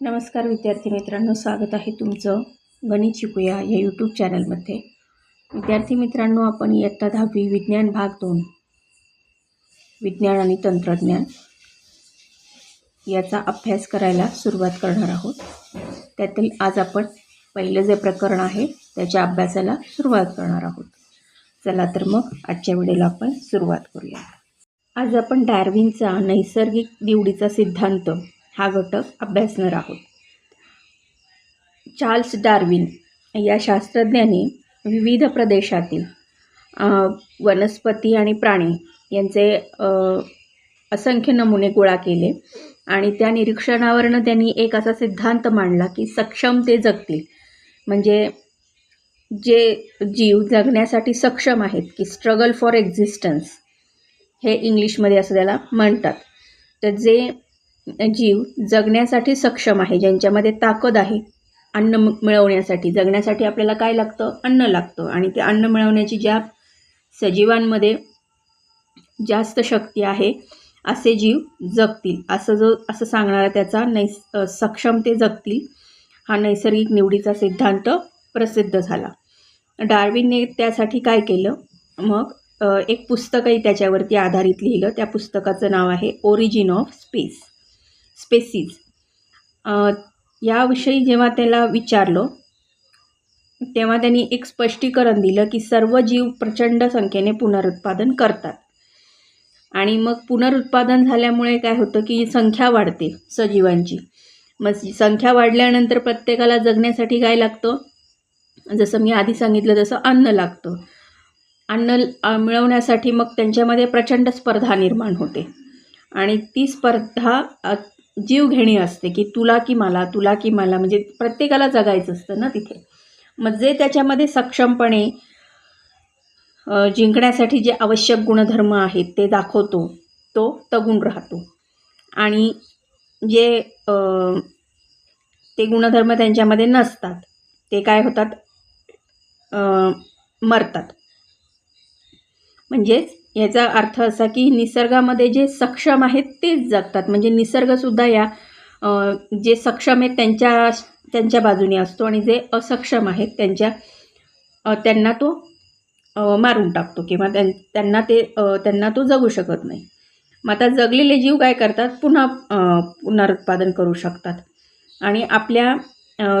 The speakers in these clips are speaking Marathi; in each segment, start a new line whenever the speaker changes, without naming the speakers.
नमस्कार विद्यार्थी मित्रांनो स्वागत आहे तुमचं गणित शिकूया या यूट्यूब चॅनलमध्ये विद्यार्थी मित्रांनो आपण इयत्ता दहावी विज्ञान भाग दोन विज्ञान आणि तंत्रज्ञान याचा अभ्यास करायला सुरुवात करणार आहोत. त्यातील आज आपण पहिलं जे प्रकरण आहे त्याच्या अभ्यासाला सुरुवात करणार आहोत. चला तर मग आजच्या व्हिडिओला आपण सुरुवात करूया. आज आपण डार्विनचा नैसर्गिक निवडीचा सिद्धांत हा घटक अभ्यासणार आहोत. चार्ल्स डार्विन या शास्त्रज्ञाने विविध प्रदेशातील वनस्पती आणि प्राणी यांचे असंख्य नमुने गोळा केले आणि त्या निरीक्षणावरनं त्यांनी एक असा सिद्धांत मांडला की सक्षम ते जगतील. म्हणजे जे जीव जगण्यासाठी सक्षम आहेत की स्ट्रगल फॉर एक्झिस्टन्स हे इंग्लिशमध्ये असं त्याला म्हणतात. तर जे जीव जगण्यासाठी सक्षम आहे ज्यांच्यामध्ये ताकद आहे. अन्न मिळवण्यासाठी. जगण्यासाठी आपल्याला काय लागतं? अन्न लागतं. आणि ते अन्न मिळवण्याची ज्या सजीवांमध्ये जास्त शक्ती आहे असे जीव जगतील. असं जो असं सांगणारा त्याचा नैस सक्षम ते जगतील हा नैसर्गिक निवडीचा सिद्धांत प्रसिद्ध झाला. डार्विनने त्यासाठी काय केलं? मग एक पुस्तकही त्याच्यावरती आधारित लिहिलं. त्या पुस्तकाचं नाव आहे ओरिजिन ऑफ स्पेस स्पेसीज याविषयी जेव्हा त्याला विचारलो तेव्हा त्यांनी एक स्पष्टीकरण दिलं की सर्व जीव प्रचंड संख्येने पुनरुत्पादन करतात. आणि मग पुनरुत्पादन झाल्यामुळे काय होतं की संख्या वाढते सजीवांची. मग संख्या वाढल्यानंतर प्रत्येकाला जगण्यासाठी काय लागतं? जसं मी आधी सांगितलं तसं अन्न लागतं. अन्न मिळवण्यासाठी मग त्यांच्यामध्ये प्रचंड स्पर्धा निर्माण होते. आणि ती स्पर्धा जीवघेणी असते की तुला की मला तुला की मला म्हणजे प्रत्येकाला जगायचं असतं ना तिथे. मग जे त्याच्यामध्ये सक्षमपणे जिंकण्यासाठी जे आवश्यक गुणधर्म आहेत ते दाखवतो तो तगून राहतो. आणि जे ते गुणधर्म त्यांच्यामध्ये नसतात ते काय होतात? मरतात. म्हणजेच याचा अर्थ असा की निसर्गामध्ये जे सक्षम आहेत तेच जगतात. म्हणजे निसर्गसुद्धा या जे सक्षम आहेत त्यांच्या त्यांच्या बाजूने असतो आणि जे असक्षम आहेत त्यांच्या त्यांना तो मारून टाकतो किंवा त्यां त्यांना ते त्यांना तो जगू शकत नाही. मग आता जगलेले जीव काय करतात? पुन्हा पुनरुत्पादन करू शकतात. आणि आपल्या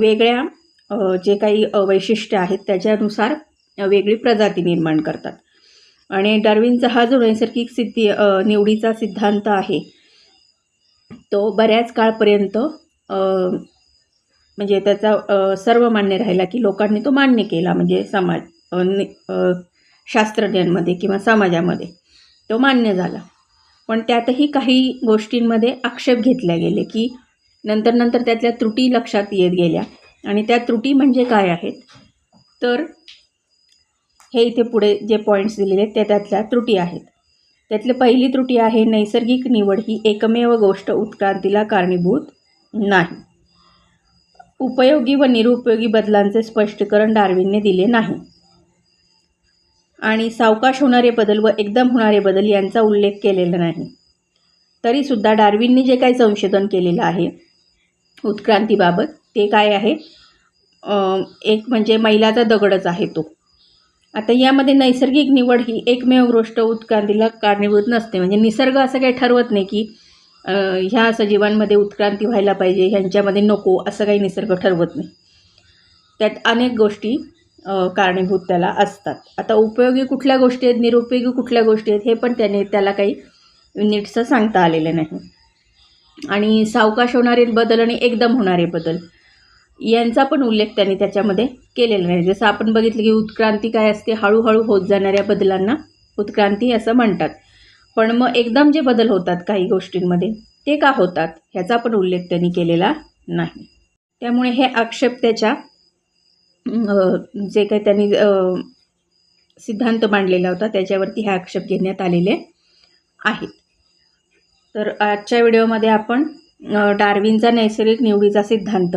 वेगळ्या जे काही वैशिष्ट्य आहेत त्याच्यानुसार वेगळी प्रजाती निर्माण करतात. आणि डार्विनचा हा जो नैसर्गिक सिद्धी निवडीचा सिद्धांत आहे तो बऱ्याच काळपर्यंत म्हणजे त्याचा सर्व सर्वमान्य राहिला की लोकांनी तो मान्य केला म्हणजे समाज नि- शास्त्रज्ञांमध्ये किंवा समाजामध्ये तो मान्य झाला. पण त्यातही काही गोष्टींमध्ये आक्षेप घेतल्या गेले की नंतर नंतर त्यातल्या त्रुटी लक्षात येत गेल्या. आणि त्या त्रुटी म्हणजे काय आहेत? तर हे इथे पुढे जे पॉईंट्स दिलेले आहेत त्या त्यातल्या त्रुटी आहेत. त्यातली पहिली त्रुटी आहे नैसर्गिक निवड ही एकमेव गोष्ट उत्क्रांतीला कारणीभूत नाही. उपयोगी व निरुपयोगी बदलांचे स्पष्टीकरण डार्विनने दिले नाही. आणि सावकाश होणारे बदल व एकदम होणारे बदल यांचा उल्लेख केलेला नाही. तरीसुद्धा डार्विनने जे काही संशोधन केलेलं आहे उत्क्रांतीबाबत ते काय आहे? एक म्हणजे मैलाचा दगडच आहे तो. आता यामध्ये नैसर्गिक निवड ही एकमेव गोष्ट उत्क्रांतीला कारणीभूत नसते. म्हणजे निसर्ग असं काही ठरवत नाही की ह्या सजीवांमध्ये उत्क्रांती व्हायला पाहिजे ह्यांच्यामध्ये नको असं काही निसर्ग ठरवत नाही. त्यात अनेक गोष्टी कारणीभूत त्याला असतात. आता उपयोगी कुठल्या गोष्टी आहेत निरुपयोगी कुठल्या गोष्टी आहेत हे पण त्याने त्याला काही नीटसं सांगता आलेलं नाही. आणि सावकाश होणारे बदल आणि एकदम होणारे बदल. यांचा पण उल्लेख त्यांनी त्याच्यामध्ये केलेला नाही. जसं आपण बघितलं की उत्क्रांती काय असते? हळूहळू होत जाणाऱ्या बदलांना उत्क्रांती असं म्हणतात. पण मग एकदम जे बदल होतात काही गोष्टींमध्ये ते का होतात ह्याचा पण उल्लेख त्यांनी केलेला नाही. त्यामुळे हे आक्षेप त्याच्या जे काही त्यांनी सिद्धांत मांडलेला होता त्याच्यावरती हे आक्षेप घेण्यात आलेले आहेत. तर आजच्या व्हिडिओमध्ये आपण डार्विनचा नैसर्गिक निवडीचा सिद्धांत